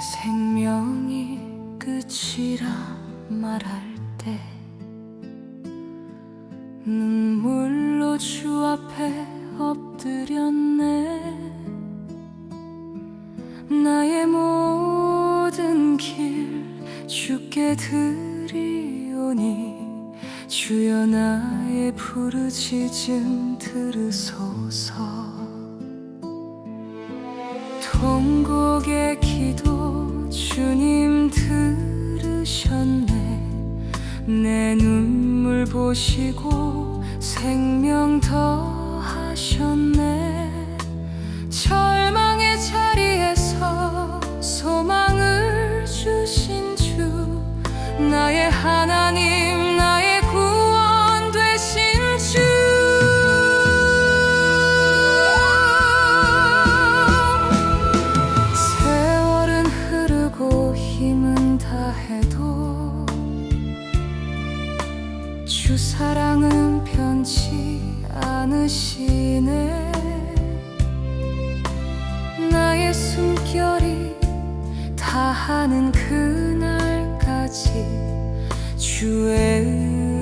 생명이 끝이라 말할 때 눈물로 주 앞에 엎드렸네. 나의 모든 길 주께 드리오니 주여 나의 부르짖음 들으소서. 통곡의 기도 주님 들으셨네. 내 눈물 보시고 생명 더하셨네. 절망의 자리에서 소망을 주신 주 나의 하나님 주 사랑은 변치 않으시네. 나의 숨결이 다하는 그날까지 주의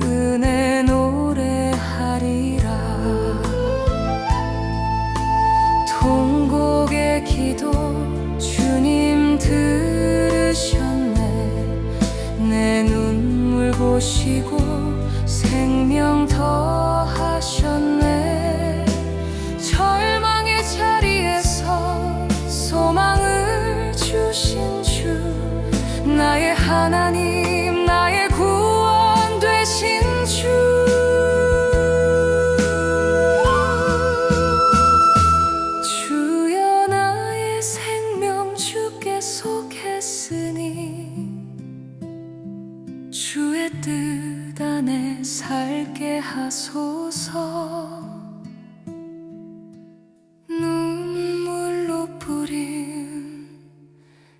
은혜 노래하리라. 통곡의 기도 주님 들으셨네. 내 눈물 보시고 하나님 나의 구원 되신 주. 주여 나의 생명 주께 속했으니 주의 뜻 안에 살게 하소서.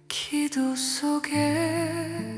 기도 속에